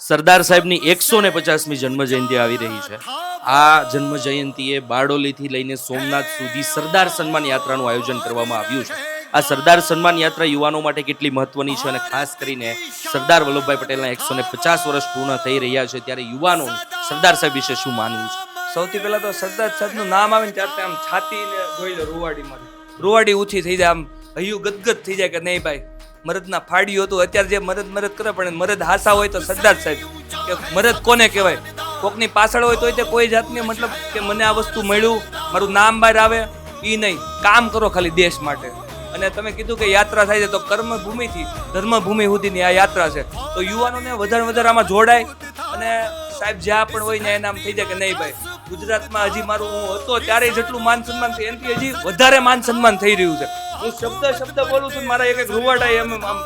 સરદાર સાહેબની એકસો ને પચાસમી જન્મ જયંતિ આવી રહી છે. આ જન્મ જયંતિએ બારડોલીથી લઈને સોમનાથ સુધી સરદાર સન્માન યાત્રાનું આયોજન કરવામાં આવ્યું છે. આ સરદાર સન્માન યાત્રા યુવાનો માટે કેટલી મહત્વની છે અને ખાસ કરીને સરદાર વલ્લભભાઈ પટેલના એકસો ને પચાસ વર્ષ પૂર્ણ થઈ રહ્યા છે ત્યારે યુવાનો સરદાર સાહેબ વિશે શું માનવું છે? સૌથી પહેલા તો સરદાર સાહેબનું નામ આવે ને ત્યારે આમ છાતીને જોઈ લો, રૂવાડીમાં. રૂવાડી ઊંચી થઈ જાય, આમ હૈયું ગદગદ થઈ જાય કે નહીં ભાઈ? મરદના ફાડ્યું હતું. અત્યારે જે મરદ મરદ કરે પણ મરદ હાસા હોય તો સરદાર સાહેબ. કે મરદ કોને કહેવાય? કોકની પાછળ હોય તોય તે કોઈ જાતની મતલબ કે મને આ વસ્તુ મળ્યું, મારું નામ બહાર આવે એ નહીં. કામ કરો ખાલી દેશ માટે. અને તમે કીધું કે યાત્રા થાય છે, તો કર્મભૂમિથી, ધર્મભૂમિ સુધીની આ યાત્રા છે. તો યુવાનોને વધારે વધારે આમાં જોડાય. અને સાહેબ જ્યાં પણ હોય ને એના આમ થઈ જાય કે નહીં ભાઈ. ગુજરાતમાં હજી મારું હું હતો, ત્યારે જેટલું માન સન્માન છે એનાથી હજી વધારે માન સન્માન થઈ રહ્યું છે. હું શબ્દ શબ્દ બોલું છું મારા એક એક રૂવાડા એમ આમ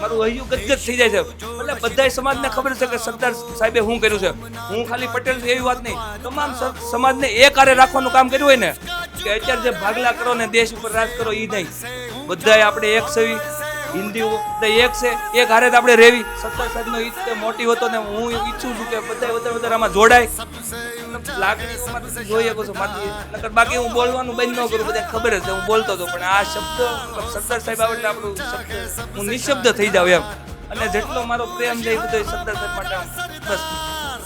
મારું હૈયું ગદગદ થઈ જાય છે. એટલે બધા સમાજને ખબર છે કે સરદાર સાહેબે શું કર્યું છે? હું ખાલી પટેલ છું, એવી વાત નહીં. તમામ સમાજને એક હારે રાખવાનું કામ કર્યું હોય ને, કે અત્યારે જે ભાગલા કરો ને દેશ ઉપર રાજ કરો એ નહીં. બધાય આપણે એક સવી હિન્દી એક છે, એક હારે આપણે રેવી. સત્તર સાહેબનો ઈજ તે મોટી હતો ને હું ઈચ્છું છું કે બધા વધારે વધારે આમાં જોડાય. લાગણી જોઈ શકો છો નકર બાકી હું બોલવાનું બંધ ન કરું બધા ખબર જ હું બોલતો હતો. પણ આ શબ્દ સત્તર સાહેબ આવે એટલે આપણું શબ્દ, હું નિશબ્દ થઈ જાઉં એમ. અને જેટલો મારો પ્રેમ છે એ બધો સત્તર સાહેબ માટે બસ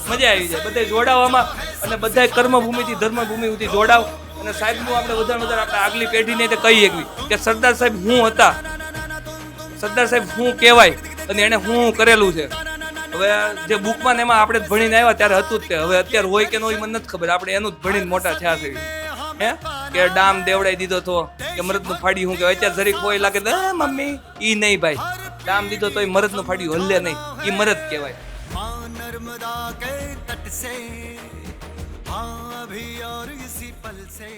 મજા આવી જાય. બધા જોડાવામાં અને બધા કર્મભૂમિથી ધર્મભૂમિ સુધી જોડાવ. અને સાહેબનું આપણે વધારે વધારે આપણે આગલી પેઢીને તે કહી શકવી કે સરદાર સાહેબ હું હતા. સરદાર સાહેબ શું કહેવાય અને એને શું કરેલું છે હવે જે બુકમાં ને એમાં આપણે જ ભણીને આવ્યા ત્યારે હતું જ તે હવે અત્યારે હોય કે ન હોય મને નથી ખબર આપણે એનું જ ભણીને મોટા થયા છે હે કે ડામ દેવડાઈ દીધો તો કે મરદનું ફાડી શું કહેવાય અત્યારે જરીક કોઈ લાગે તો "આ, મમ્મી ઈ નહીં ભાઈ ડામ દીધો તો એ મરદનું ફાડ્યું હલ્લે નહીં ઈ મરદ કહેવાય हाँ नर्मदा के तट से हाँ अभी और इसी पल से